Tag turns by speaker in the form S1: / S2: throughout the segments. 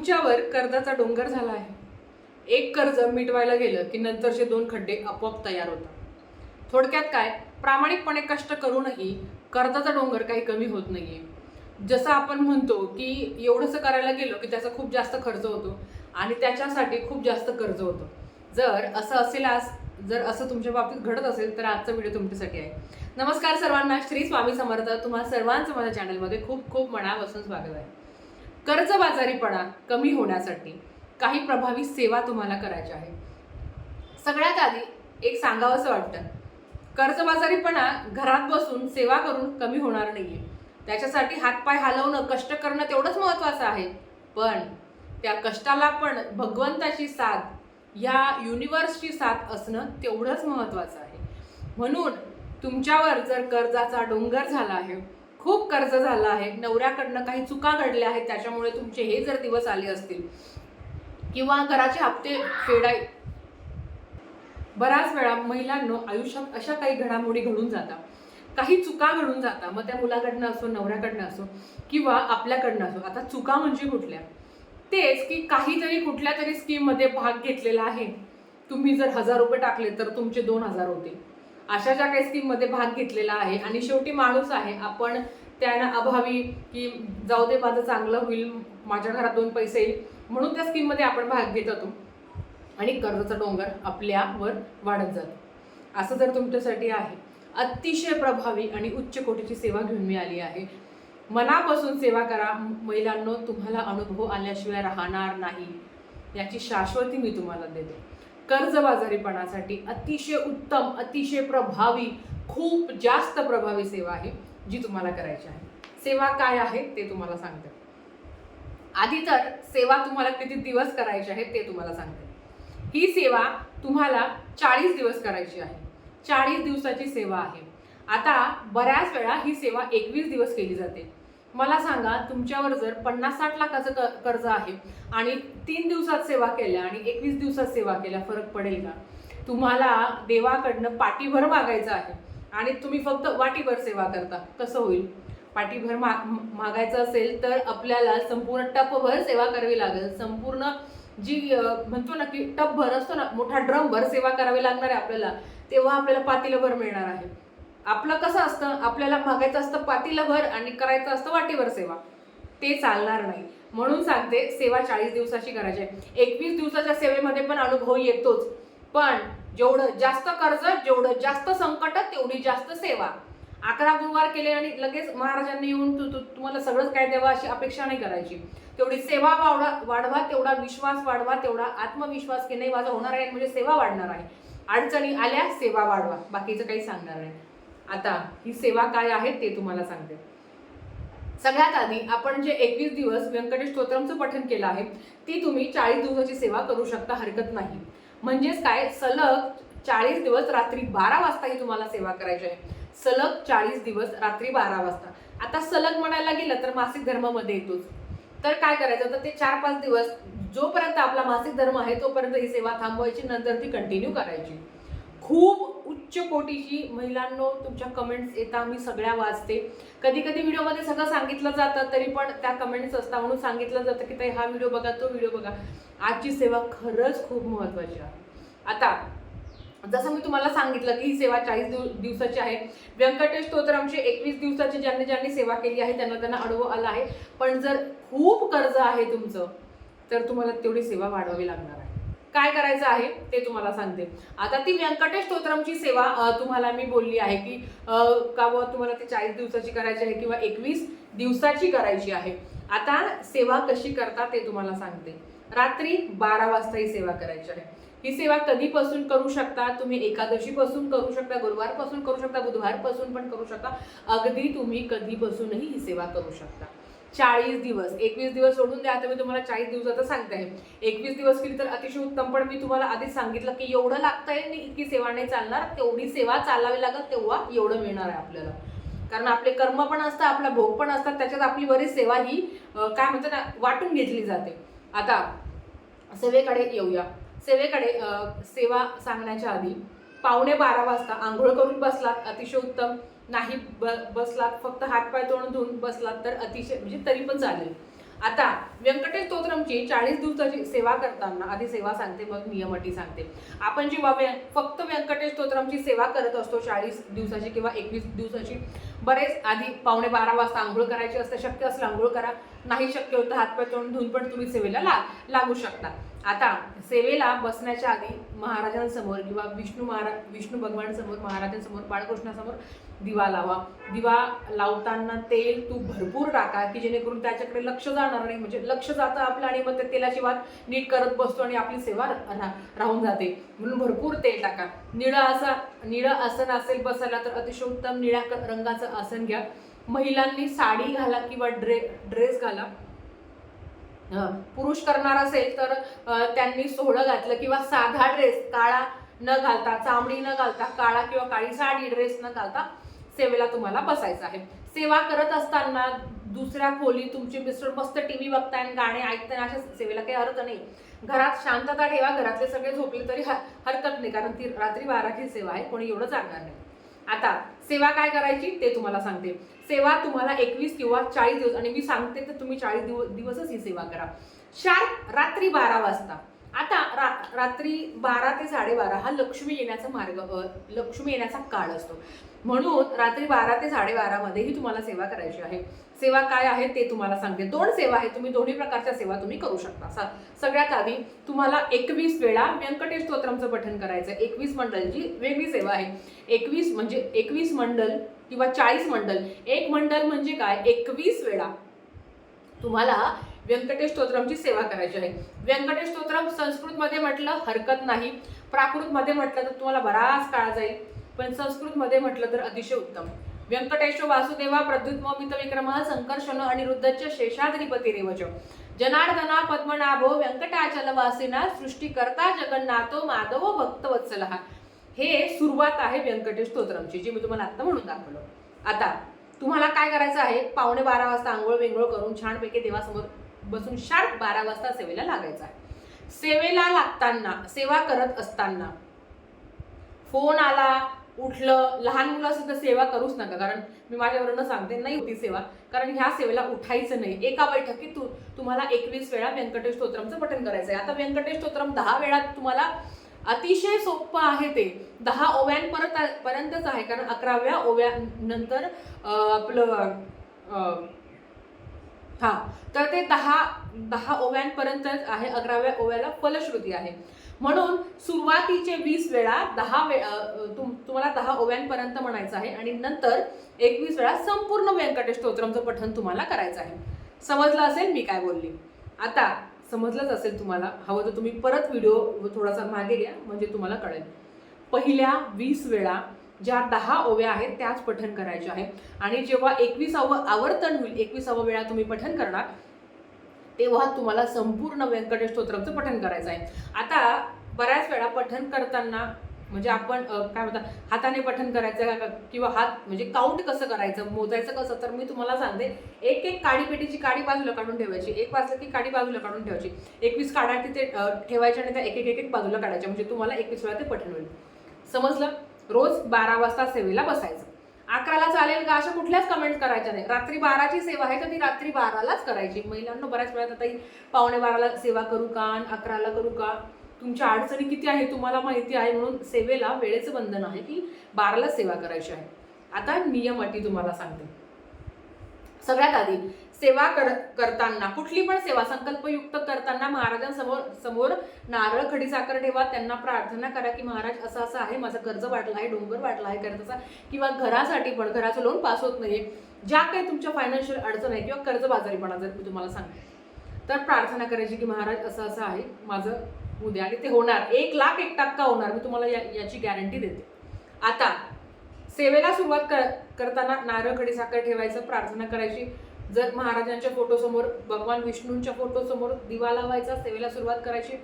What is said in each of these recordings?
S1: तुमच्यावर कर्जाचा डोंगर झाला आहे. एक कर्ज मिटवायला गेलं की नंतरचे दोन खड्डे आपोआप तयार होतात. थोडक्यात काय? प्रामाणिकपणे कष्ट करूनही कर्जाचा डोंगर काही कमी होत नाही आहे जसं आपण म्हणतो की एवढंसं करायला गेलो की त्याचा खूप जास्त खर्च होतो आणि त्याच्यासाठी खूप जास्त कर्ज होतं. जर असं असेल आज जर असं तुमच्या बाबतीत घडत असेल तर आजचा व्हिडिओ तुमच्यासाठी आहे. नमस्कार सर्वांना. श्री स्वामी समर्थ. तुम्हा सर्वांचं माझ्या चॅनलमध्ये खूप खूप मनापासून स्वागत आहे. कर्जबाजारीपणा कमी होण्यासाठी काही प्रभावी सेवा तुम्हाला करायच्या आहे सगळ्यात आधी एक सांगावंसं वाटतं. कर्जबाजारीपणा घरात बसून सेवा करून कमी होणार नाही आहे त्याच्यासाठी हातपाय हलवणं कष्ट करणं तेवढंच महत्त्वाचं आहे. पण त्या कष्टाला पण भगवंताची साथ या युनिवर्सची साथ असणं तेवढंच महत्त्वाचं आहे. म्हणून तुमच्यावर जर कर्जाचा डोंगर झाला आहे खूप कर्ज झालं आहे. नवऱ्याकडनं काही चुका घडल्या आहेत त्याच्यामुळे तुमचे हे जर दिवस आले असतील किंवा घराचे हप्ते फेडाय बऱ्याच वेळा महिलांनो आयुष्यात अशा काही घडामोडी घडून जातात. काही चुका घडून जातात. मग त्या मुलाकडनं असो नवऱ्याकडनं असो किंवा आपल्याकडनं असो. आता चुका म्हणजे कुठल्या? तेच की काहीतरी कुठल्या तरी स्कीममध्ये भाग घेतलेला आहे. तुम्ही जर हजार रुपये टाकले तर तुमचे दोन हजार होतील. अशा ज्या काही स्कीममध्ये भाग घेतलेला आहे. आणि शेवटी माणूस आहे. आपण त्यांना अभावी की जाऊ दे माझं चांगलं होईल माझ्या घरात दोन पैसे येईल म्हणून त्या स्कीममध्ये आपण भाग घेत होतो. आणि कर्जाचा डोंगर आपल्यावर वाढत जातो. असं जर तुमच्यासाठी आहे. अतिशय प्रभावी आणि उच्च कोटीची सेवा घेऊन मी आली आहे. मनापासून सेवा करा. महिलांनो तुम्हाला अनुभव आल्याशिवाय राहणार नाही. याची शाश्वती मी तुम्हाला देते. कर्जबाजारीपणासाठी अतिशय उत्तम अतिशय प्रभावी खूप जास्त प्रभावी सेवा आहे जी तुम्हाला करायची आहे. सेवा काय आहे ते तुम्हाला सांगते. आधी तर सेवा तुम्हाला किती दिवस करायची आहे ते तुम्हाला सांगते. ही सेवा तुम्हाला चाळीस दिवस करायची आहे. चाळीस दिवसाची सेवा आहे. आता बऱ्याच वेळा ही सेवा एकवीस दिवस केली जाते. मला सांगा तुमच्यावर जर पन्नास साठ लाखाचं क- कर्ज आहे आणि तीन दिवसात सेवा केल्या आणि एकवीस दिवसात सेवा केल्या फरक पडेल का? तुम्हाला देवाकडनं पाठीभर मागायचं आहे आणि तुम्ही फक्त वाटीभर सेवा करता कसं होईल? पाठीभर माग मागायचं असेल तर आपल्याला संपूर्ण टपभर सेवा करावी लागेल. संपूर्ण जी म्हणतो ना की टपभर असतो ना मोठा ड्रमभर सेवा करावी लागणार आहे आपल्याला तेव्हा आपल्याला पातीलभर मिळणार आहे. आपलं कसं असतं? आपल्याला मागायचं असतं पातेलभर आणि करायचं असतं वाटीवर सेवा. ते चालणार नाही. म्हणून सांगते सेवा चाळीस दिवसाची करायची आहे. एकवीस दिवसाच्या सेवेमध्ये पण अनुभव येतोच. पण जेवढं जास्त कर्ज जेवढं जास्त संकट तेवढी जास्त सेवा. अकरा गुरुवार केले आणि लगेच महाराजांनी येऊन तू तू- तुम्हाला सगळंच काय द्यावं अशी अपेक्षा नाही करायची. तेवढी सेवा वाढवा वाढवा तेवढा विश्वास वाढवा तेवढा आत्मविश्वास की नाही माझा होणार आहे म्हणजे सेवा वाढणार आहे. अडचणी आल्या सेवा वाढवा. बाकीचं काही सांगणार नाही. आता ही सेवा काय आहे ते तुम्हाला सांगते. सगळ्यात आधी आपण जे एकवीस दिवस व्यंकटेश स्तोत्रमचं पठण केलं आहे ती तुम्ही चाळीस दिवसाची सेवा करू शकता हरकत नाही. म्हणजेच काय? सलग चाळीस दिवस रात्री बारा वाजता ही तुम्हाला सेवा करायची आहे. सलग चाळीस दिवस रात्री बारा वाजता. आता सलग म्हणायला गेलं तर मासिक धर्मामध्ये येतोच. तर काय करायचं? तर ते चार पाच दिवस जोपर्यंत आपला मासिक धर्म आहे तोपर्यंत ही सेवा थांबवायची नंतर ती कंटिन्यू करायची. खूप उच्च कोटीची महिलांनो तुमच्या कमेंट्स येतात मी सगळ्या वाचते. कधी कधी व्हिडिओमध्ये सगळं सांगितलं जातं तरी पण त्या कमेंट्स असतात म्हणून सांगितलं जातं की ताई हा व्हिडिओ बघा तो व्हिडिओ बघा. आजची सेवा खरंच खूप महत्त्वाची आहे. आता जसं मी तुम्हाला सांगितलं की ही सेवा चाळीस दिव दिवसाची आहे. व्यंकटेश स्तोत्रमची एकवीस दिवसाची ज्यांनी ज्यांनी सेवा केली आहे त्यांना त्यांना अडवं आला आहे. पण जर खूप कर्ज आहे तुमचं तर तुम्हाला तेवढी सेवा वाढवावी लागणार. काय करायचं आहे ते तुम्हाला सांगते. आता ती व्यंकटेश स्तोत्रमची सेवा तुम्हाला मी बोलली आहे की का बुवा तुम्हाला ती चाळीस दिवसाची करायची आहे किंवा एकवीस दिवसाची करायची आहे. आता सेवा कशी करता ते तुम्हाला सांगते. रात्री बारा वाजता ही सेवा करायची आहे. ही सेवा कधीपासून करू शकता? तुम्ही एकादशीपासून करू शकता गुरुवारपासून करू शकता बुधवारपासून पण करू शकता. अगदी तुम्ही कधीपासूनही ही सेवा करू शकता. चाळीस दिवस. एकवीस दिवस सोडून द्या आता मी तुम्हाला चाळीस दिवसाचं सांगते आहे. एकवीस दिवस केली तर अतिशय उत्तम पण मी तुम्हाला आधीच सांगितलं की एवढं लागतंय आणि इतकी सेवा नाही चालणार. तेवढी सेवा चालावी लागत तेव्हा एवढं मिळणार आहे आपल्याला. कारण आपले कर्म पण असतात आपला भोग पण असतात त्याच्यात आपली बरीच सेवा ही काय म्हणतात ना वाटून घेतली जाते. आता सेवेकडे येऊया. सेवेकडे सेवा सांगण्याच्या आधी पावणे बारा वाजता आंघोळ करून बसलात अतिशय उत्तम. नाही ब बसलात फक्त हातपाय तोंड धुवून बसलात तर अतिशय म्हणजे तरी पण चालेल. आता व्यंकटेश स्तोत्रमची चाळीस दिवसाची सेवा करताना आधी सेवा सांगते मग नियम अटी सांगते. आपण जेव्हा व्य- फक्त व्यंकटेश स्तोत्रमची सेवा करत असतो चाळीस दिवसाची किंवा एकवीस दिवसाची बरेच आधी पावणे बारा वाजता आंघोळ करायची असते शक्य असलं आंघोळ करा. नाही शक्य होतं हातपाय तोंड धुवून पण तुम्ही सेवेला ला लागू शकता. आता सेवेला बसण्याच्या आधी महाराजांसमोर किंवा विष्णू महाराज विष्णू भगवानसमोर महाराजांसमोर बाळकृष्णासमोर दिवा लावा. दिवा लावताना तेल तूप भरपूर टाका की जेणेकरून त्याच्याकडे लक्ष जाणार नाही. म्हणजे लक्ष जातं आपलं आणि मग ते तेलाची वाट नीट करत बसतो आणि आपली सेवा राहून जाते. म्हणून भरपूर तेल टाका. निळं असा निळं आसन असेल बसायला तर अतिशय उत्तम निळ्या रंगाचं आसन घ्या. महिलांनी साडी घाला किंवा ड्रे ड्रेस घाला. पुरुष करणार असेल तर त्यांनी सोहळं घातलं किंवा साधा ड्रेस काळा न घालता चामडी न घालता काळा किंवा काळी साडी ड्रेस न घालता सेवेला तुम्हाला बसायचं आहे. सेवा करत असताना दुसऱ्या खोली तुमचे मिस्टर मस्त टीव्ही बघताय आणि गाणे ऐकताय अशा सेवेला काही अर्थ नाही. घरात शांतता ठेवा घरातले सगळे झोपले तरी हरकत नाही कारण ती रात्री बाराची सेवा आहे कोणी एवढं जाणार नाही. आता सेवा काय करायची ते तुम्हाला सांगते. सेवा तुम्हाला एकवीस किंवा चाळीस दिवस आणि मी सांगते तर तुम्ही चाळीस दिवस दिवसच ही सेवा करा. शार्प रात्री बारा वाजता. आता रा रात्री बारा ते साडेबारा हा लक्ष्मी येण्याचा मार्ग लक्ष्मी येण्याचा काळ असतो. म्हणून रात्री बारा ते साडेबारामध्ये ही तुम्हाला सेवा करायची आहे. सेवा काय आहे ते तुम्हाला सांगते. दोन सेवा आहे तुम्ही दोन्ही प्रकारच्या सेवा तुम्ही करू शकता. स- सगळ्यात आधी तुम्हाला एकवीस वेळा व्यंकटेश स्तोत्रमचं पठण करायचं. एकवीस मंडलची वेगळी सेवा आहे. एकवीस म्हणजे एकवीस मंडल किंवा चाळीस मंडल. एक मंडल म्हणजे काय? एकवीस वेळा. तुम्हाला व्यंकटेश स्तोत्रमची सेवा करायची आहे. व्यंकटेश स्तोत्रम संस्कृतमध्ये म्हटलं हरकत नाही. प्राकृतमध्ये म्हटलं तर तुम्हाला बराच काळ जाईल. पण संस्कृतमध्ये म्हटलं तर अतिशय उत्तम. व्यंकटेश वासुदेवा प्रद्युत्म मित विक्रम संकर्षण अनिरुद्धच शेषाद्रिपती रेवच जनार्दना पद्मनाभो व्यंकटाचलवासिना सृष्टीकर्ता जगन्नाथो माधव भक्तवत्सल. हे सुरुवात आहे व्यंकटेश स्तोत्रमची जी मी तुम्हाला आत्ता म्हणून दाखवलं. आता तुम्हाला काय करायचं आहे? पावणे बारा वाजता आंघोळ वेंगोळ करून छानपैकी देवासमोर बसून शार्प बारा वाजता सेवेला लागायचं आहे. सेवेला लागताना सेवा करत असताना फोन आला उठलं लहान मुलं असेल तर सेवा करूच नका कारण मी माझ्यावरनं सांगते नाही होती सेवा कारण ह्या सेवेला उठायचं नाही. एका बैठकीत तू तुम्हाला एकवीस वेळा व्यंकटेश स्तोत्रमचं पठण करायचं आहे. आता व्यंकटेश स्तोत्रम दहा वेळा तुम्हाला अतिशय सोपं आहे ते. दहा ओव्यां परत पर्यंतच आहे कारण अकराव्या ओव्या नंतर आपलं हा. तर ते दहा दहा ओव्यांपर्यंतच आहे अकराव्या ओव्याला फलश्रुती आहे. म्हणून सुरुवातीचे वीस वेळा दहा वे तुम तुम्हाला दहा ओव्यांपर्यंत म्हणायचं आहे आणि नंतर एकवीस वेळा संपूर्ण व्यंकटेश स्तोत्रमचं पठण तुम्हाला करायचं आहे. समजलं असेल मी काय बोलली? आता समजलंच असेल तुम्हाला. हवं तर तुम्ही परत व्हिडिओ थोडासा मागे घ्या म्हणजे तुम्हाला कळेल. पहिल्या वीस वेळा ज्या दहा ओव्या आहेत त्याच पठण करायच्या आहे आणि जेव्हा एकविसावं आवर्तन होईल एकविसावं वेळा तुम्ही पठण करणार तेव्हा तुम्हाला संपूर्ण व्यंकटेश स्तोत्रमचं पठण करायचं आहे. आता बऱ्याच वेळा पठण करताना म्हणजे आपण काय म्हणतात हाताने पठण करायचं का किंवा हात म्हणजे काउंट कसं करायचं मोजायचं कसं तर मी तुम्हाला सांगते. एक एक काडी पेटीची काडी बाजूला काढून ठेवायची. एक वाजलं की काडी बाजूला काढून ठेवायची. एकवीस काढा तिथे ठेवायच्या आणि त्या एक एक एक एक बाजूला काढायच्या. म्हणजे तुम्हाला एकवीस वेळा ते पठण होईल. समजलं? रोज बारा वाजता सेवेला बसायचं. अकराला चालेल का? अशा कुठल्याच कमेंट करायच्या नाही. रात्री बाराची सेवा आहे तर ती रात्री बारालाच करायची. महिलांना बऱ्याच वेळा आता ही पावणे बाराला सेवा करू का आणि अकराला करू का? तुमच्या अडचणी किती आहे तुम्हाला माहिती आहे म्हणून सेवेला वेळेचं बंधन आहे की बाराला सेवा करायची आहे. आता नियम अटी तुम्हाला सांगते. सगळ्यात आधी सेवा कर करताना कुठली पण सेवा संकल्पयुक्त करताना महाराजांसमोर समोर नारळ खडीसाखर ठेवा त्यांना प्रार्थना करा की महाराज असं असं आहे माझं कर्ज वाटलं आहे डोंगर वाटला आहे कर्जाचा किंवा घरासाठी पण घराचं लोन पास होत नाही ज्या काही तुमच्या फायनान्शियल अडचण आहे किंवा कर्जबाजारीपणा जर मी तुम्हाला सांगते तर प्रार्थना करायची की महाराज असं असं आहे माझं उद्या आणि ते होणार. एक लाख एक टक्का होणार. मी तुम्हाला या याची गॅरंटी देते. आता सेवेला सुरुवात कर करताना नारळ खडीसाखर ठेवायचं प्रार्थना करायची. जर महाराजांच्या फोटोसमोर भगवान विष्णूंच्या फोटोसमोर दिवा लावायचा सेवेला सुरुवात करायची.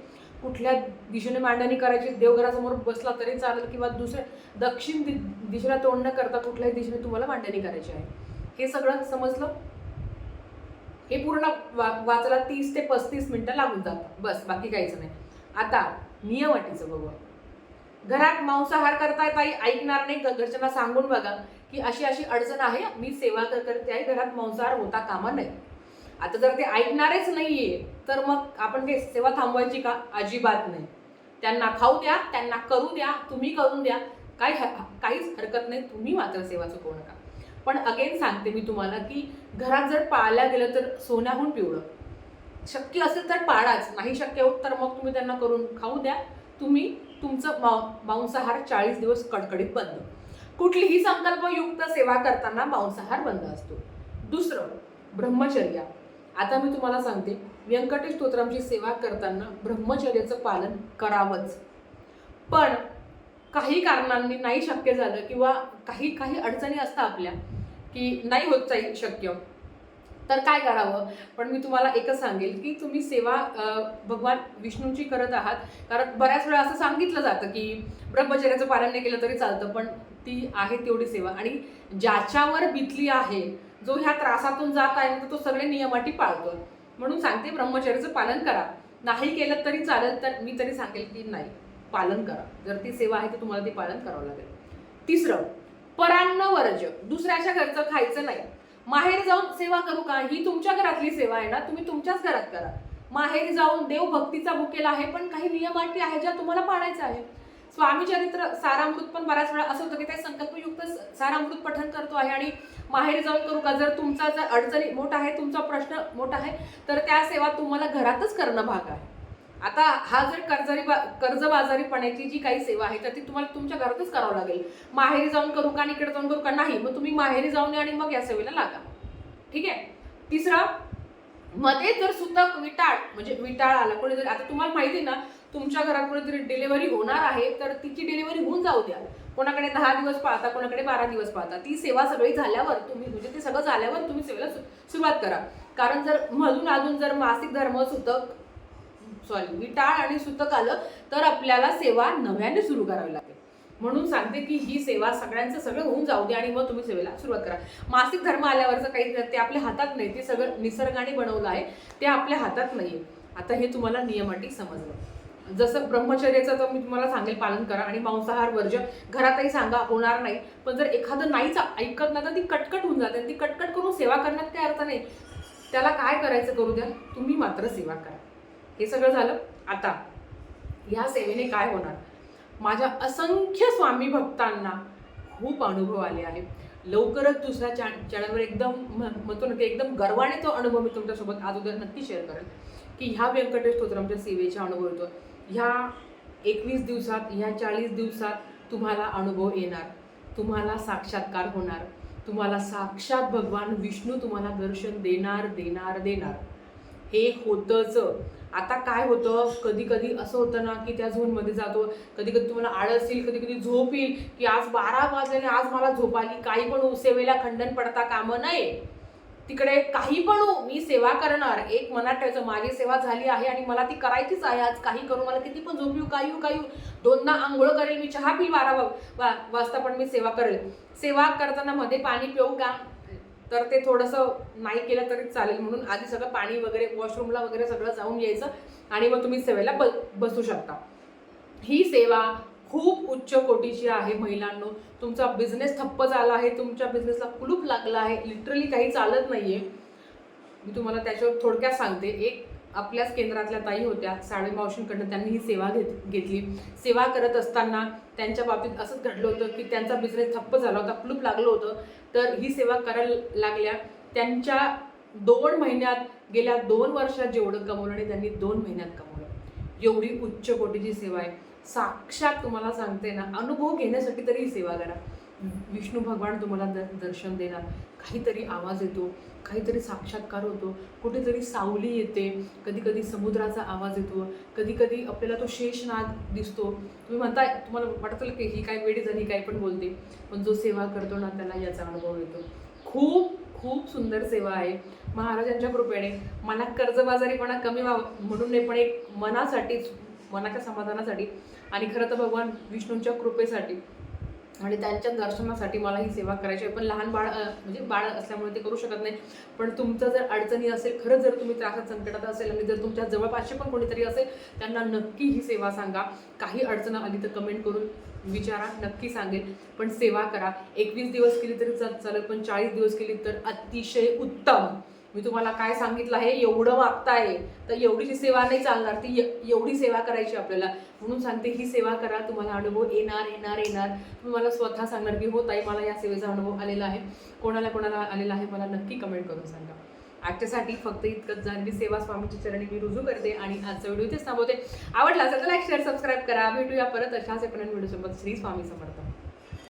S1: कुठल्या दिशेने मांडणी करायची देवघरासमोर बसला तरी चालेल किंवा दुसऱ्या दक्षिण दि दिशेला तोंड न करता कुठल्याही दिशेने तुम्हाला मांडणी करायची आहे. हे सगळं समजलं? हे पूर्ण वा वाचायला तीस ते पस्तीस मिनटं लागून जातात. बस बाकी काहीच नाही. आता नियवाटीचं बघू घरात मांसाहार करताय ताई ऐकणार नाही. घरच्यांना सांगून बघा की अशी अशी अडचण आहे मी सेवा कर- करते आहे घरात मांसाहार होता कामा नाही आता जर ते ऐकणारेच नाहीये तर मग आपण ते सेवा थांबवायची का? अजिबात नाही. त्यांना खाऊ द्या त्यांना करू द्या तुम्ही करून द्या. काही काहीच हरकत नाही तुम्ही मात्र सेवा चुकवू नका. पण अगेन सांगते मी तुम्हाला की घरात जर पाळल्या गेलं तर सोन्याहून पिवळं. शक्य असेल तर पाळाच नाही शक्य होत तर मग तुम्ही त्यांना करून खाऊ द्या. तुम्ही तुमचं मां मांसाहार चाळीस दिवस कडकडीत बंद. कुठलीही संकल्पयुक्त सेवा करताना मांसाहार बंद असतो. दुसरं ब्रह्मचर्या. आता मी तुम्हाला सांगते व्यंकटेश स्तोत्रांची सेवा करताना ब्रह्मचर्याचं पालन करावंच. पण काही कारणांनी नाही शक्य झालं किंवा काही काही अडचणी असतात आपल्या की नाही होत जाईल शक्य. तर काय करावं? पण मी तुम्हाला एकच सांगेल की तुम्ही सेवा भगवान विष्णूंची करत आहात. कारण बऱ्याच वेळा असं सांगितलं जातं की ब्रह्मचर्याचं पालन नाही केलं तरी चालतं पण ती आहे तेवढी सेवा. आणि ज्याच्यावर बितली आहे जो ह्या त्रासातून जात आहे तर तो सगळे नियमाटी पाळतो. म्हणून सांगते ब्रह्मचर्याचं पालन करा. नाही केलं तरी चालेल तर मी तरी सांगेल की नाही. पालन करा. जर ती सेवा आहे तर तुम्हाला ती पालन करावं लागेल. तिसरं परान्न वर्ज दुसऱ्याच्या घरचं खायचं नाही. माहेर जाऊन सेवा करू का? ही तुमच्या घरातली सेवा आहे ना तुम्ही तुमच्याच घरात करा. माहेर जाऊन देव भक्तीचा भुकेला आहे पण काही नियम अटी आहे ज्या तुम्हाला पाळायच्या आहे स्वामी चरित्र सारामृत पण बऱ्याच वेळा असं होतं की ते संकल्पयुक्त सारामृत पठन करतो आहे आणि माहेर जाऊन करू का? जर तुमचा जर अडचणी मोठा आहे तुमचा प्रश्न मोठा आहे तर त्या सेवा तुम्हाला घरातच करणं भाग आहे. आता हा जर कर्जरी कर्जबाजारीपणाची जी काही सेवा आहे तर ती तुम्हाला तुमच्या घरातच करावं लागेल. माहेरी जाऊन करू का आणि इकडे जाऊन करू का? नाही मग तुम्ही माहेरी जाऊन या आणि मग या सेवेला लागा. ठीक आहे? तिसरा मध्ये जर सुद्धा विटाळ म्हणजे विटाळ आला कोणी जर आता तुम्हाला माहिती आहे ना तुमच्या घरात कोणीतरी डिलिव्हरी होणार आहे तर तिची डिलिव्हरी होऊन जाऊ द्या. कोणाकडे दहा दिवस पाळता कोणाकडे बारा दिवस पाळता ती सेवा सगळी झाल्यावर तुम्ही म्हणजे ते सगळं झाल्यावर तुम्ही सेवेला सु- सुरुवात करा. कारण जर मधून अजून जर मासिक धर्म सुद्धा सॉरी विटाळ आणि सुतक आलं तर आपल्याला सेवा नव्याने सुरू करावी लागेल म्हणून सांगते की ही सेवा सगळ्यांचं सगळं होऊन जाऊ दे आणि मग तुम्ही सेवेला सुरुवात करा. मासिक धर्म आल्यावरचं काही ते आपल्या हातात नाही ते सगळं निसर्गाने बनवलं आहे ते आपल्या हातात नाहीये. आता हे तुम्हाला नियमाटी समजलं. जसं ब्रह्मचर्याचं तर मी तुम्हाला सांगेल पालन करा आणि मांसाहार वर्ज घरातही सांगा होणार नाही. पण जर एखादं नाहीच ऐकत नाही तर ती कटकट होऊन जाते आणि ती कटकट करून सेवा करण्यात काय अर्थ नाही? त्याला काय करायचं करू द्या? तुम्ही मात्र सेवा करा. हे सगळं झालं. आता ह्या सेवेने काय होणार? माझ्या असंख्य स्वामी भक्तांना खूप अनुभव आले आहे लवकरच दुसऱ्या चॅ चॅनलवर एकदम म- म्हणतो ना की एकदम गर्वाने तो अनुभव मी तुमच्यासोबत आज उद्या नक्की शेअर करेन. की ह्या व्यंकटेश स्तोत्रमच्या सेवेचा अनुभव येतो. ह्या एकवीस दिवसात ह्या चाळीस दिवसात तुम्हाला अनुभव येणार. तुम्हाला साक्षात्कार होणार. तुम्हाला साक्षात भगवान विष्णू तुम्हाला दर्शन देणार देणार देणार. हे होतंच. आता काय होतं? कधी कधी असं होतं ना की त्या झोनमध्ये जातो. कधी कधी तुम्हाला आळस येईल कधी कधी झोप येईल की आज बारा वाजले आज मला झोप आली. काही पण हो, सेवेला खंडन पडता कामं नाही. तिकडे काही पण होऊ, मी सेवा करणार. एक मनात ठेवायचं माझी सेवा झाली आहे आणि मला ती करायचीच आहे. आज काही करू मला किती पण झोप येऊ काही येऊ काही येऊ. दोनदा आंघोळ करेल मी चहा पी बारा वा- वा- वाजता पण मी सेवा करेल. सेवा करताना मध्ये पाणी पिऊ का तर ते थोडंसं नाही केलं तरी चालेल म्हणून आधी सगळं पाणी वगैरे वॉशरूमला वगैरे सगळं जाऊन यायचं आणि मग तुम्ही सेवेला ब बसू शकता. ही सेवा खूप उच्च कोटीची आहे महिलांनो. तुमचा बिझनेस ठप्प झाला आहे तुमच्या बिझनेसला कुलूप लागला आहे लिटरली काही चालत नाही आहे मी तुम्हाला त्याच्यावर थोडक्यात सांगते. एक आपल्याच केंद्रातल्या ताई होत्या साडे मावशींकडनं त्यांनी ही सेवा घेत घेतली. सेवा करत असताना त्यांच्या बाबतीत असंच घडलं होतं की त्यांचा बिझनेस ठप्प झाला होता कुलूप लागलं होतं. तर ही सेवा करायला लागल्या. त्यांच्या दोन महिन्यात गेल्या दोन वर्षात जेवढं कमवलं आणि त्यांनी दोन महिन्यात कमवलं. एवढी उच्च कोटीची सेवा आहे. साक्षात तुम्हाला सांगते ना अनुभव घेण्यासाठी तरी ही सेवा करा. विष्णू भगवान तुम्हाला द- दर्शन देणार. काहीतरी आवाज येतो काहीतरी साक्षात्कार होतो कुठेतरी सावली येते कधी कधी समुद्राचा आवाज येतो कधी कधी आपल्याला तो शेषनाग दिसतो. तुम्ही म्हणताय तुम्हाला वाटतं की ही काय वेळी झाली काय पण बोलते पण जो सेवा करतो ना त्याला याचा अनुभव येतो. खूप खूप सुंदर सेवा आहे. महाराजांच्या कृपेने मला कर्जबाजारीपणा कमी व्हावं म्हणून नाही पण एक मनासाठीच मनाच्या समाधानासाठी आणि खरं तर भगवान विष्णूंच्या कृपेसाठी आणि त्यांच्या दर्शनासाठी मला ही सेवा करायची आहे. पण लहान बाळ म्हणजे बाळ असल्यामुळे ते करू शकत नाही. पण तुमचं जर अडचणी असेल खरंच जर तुम्ही त्रासात संकटात असेल आणि जर तुमच्या जवळपासचे पण कोणीतरी असेल त्यांना नक्की ही सेवा सांगा. काही अडचण आली तर कमेंट करून विचारा नक्की सांगेल पण सेवा करा. एकवीस दिवस केली तरी चालत चालेल पण चाळीस दिवस केली तर अतिशय उत्तम. मी तुम्हाला काय सांगितलं आहे एवढं मागताय तर एवढीची सेवा नाही चालणार ती एवढी सेवा करायची आपल्याला. म्हणून सांगते ही सेवा करा तुम्हाला अनुभव येणार येणार येणार. तुम्ही मला स्वतः सांगणार की हो ताई मला या सेवेचा अनुभव आलेला आहे. कोणाला कोणाला आलेला आहे मला नक्की कमेंट करून सांगा. आजच्यासाठी फक्त इतकंच. जाणवी सेवा स्वामीची चरणी मी रुजू करते आणि आजचा व्हिडिओ इथेच थांबवते. आवडला असेल तर लाईक शेअर सबस्क्राईब करा. भेटूया परत अशाच एपर्यंत व्हिडिओसोबत श्री स्वामी समर्थ.